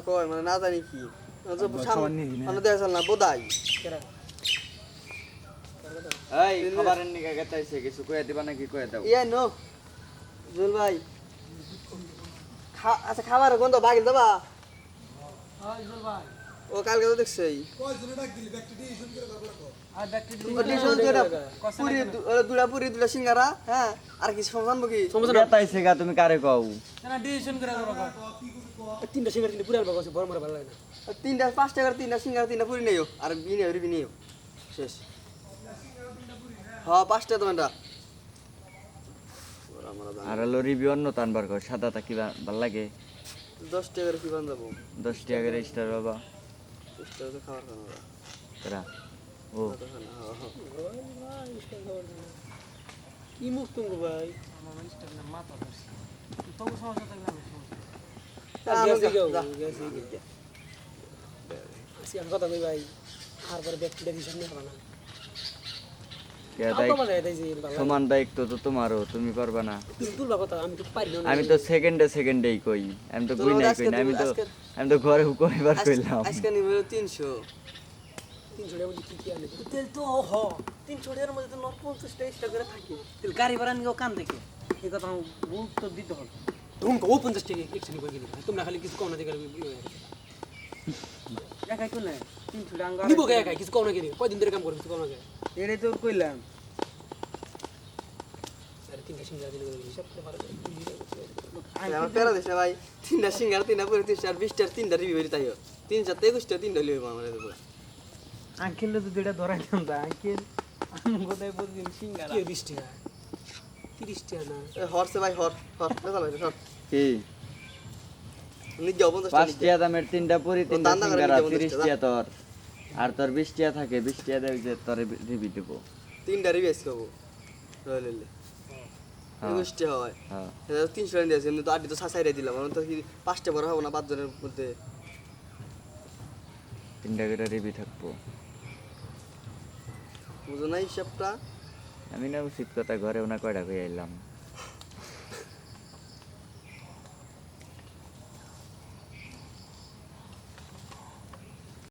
কয় মানে না জানি কি। মানে সামনে- মানে দেখা না বোধাই এই খাবারের নিকা গেতাইছে কিছু কয়ে দিবা নাকি কয়ে দাও। ইয়ে নো জুল ভাই। আচ্ছা খাবার গন্ধ বাগিল দেবা? ও কালকে তো দেখছি। আর কি জানব কি গা তুমি কারে কও? তিনটা সিঙ্গার তিনটা পুরাল বাবা বড় মারা ভালো লাগে তিনটা পাঁচ টাকার তিনটা সিঙ্গারা তিনটা পুরি নেই আর বি নেই বি শেষ। হ্যাঁ পাঁচটা তোমার আর হলো রিভিউ অন্য টানবার কর সাদাটা কি ভালো লাগে? দশ টাকার কি বান্ধাবো দশ টাকা করে স্টার বাবা। দশ টাকা না ও তুমি ভাই না সমান দায়িত্ব তো তোমারও তুমি পারবা না। আমি তো সেকেন্ডে সেকেন্ডেই কই আমি তো আমি তো আমি তো ঘরে কইবার কইলাম আজকে নিবে তিন ছড়িয়ার মধ্যে কী কী আনে? তেল তো হ তিন ছড়িয়ার মধ্যে তো নয় পঞ্চাশ টাকা করে থাকে। তেল গাড়ি ভাড়া নিয়েও কান দেখে। এই কথা গুরুত্ব দিতে হবে। ধুম ও পঞ্চাশ টাকা একসাথে করে তোমরা খালি কিছু কম না দেখে একাই করলে? তিন ছড়িয়া নিবো একাই? কিছু কম না গেলি কয়দিন ধরে কাম করবি কিছু কম না এটাই তো কইলাম। তিনটা সিঙ্গার দিলে ভাই। তিনটা সিঙ্গার তিনটা পঁয়ত্রিশ বিশটার তিনটা রিভিউ তাই তিন চারটে একুশটা তিনটা আমার আঙ্কেল তো দুইটা ধরাইলাম তা আঙ্কেল আমি কোথায় বলছি সিঙ্গারা। কি বিশ টাকা তিরিশ টাকা না হরসে ভাই হর হর কথা ভাই হর কি? পাঁচ টিয়া দামের তিনটা পুরি তিনটা সিঙ্গারা তিরিশ টিয়া তোর। আর তোর বিশ টিয়া থাকে বিশ টিয়া দেবে যে তোর রিবি দিব। তিনটা রিবি আজকে হব রয়েলে হ্যাঁ। একুশটা হয়। হ্যাঁ। এটা তিনশো টাকা দিয়েছে এমনি তো আটটি তো সাইডে দিলাম। আমার তো কি পাঁচটা বড় হব না পাঁচজনের মধ্যে? তিনটা করে রিবি থাকব। বুঝো না হিসাবটা? আমি না উচিত কথা ঘরে ওনা কয়টা কই আইলাম।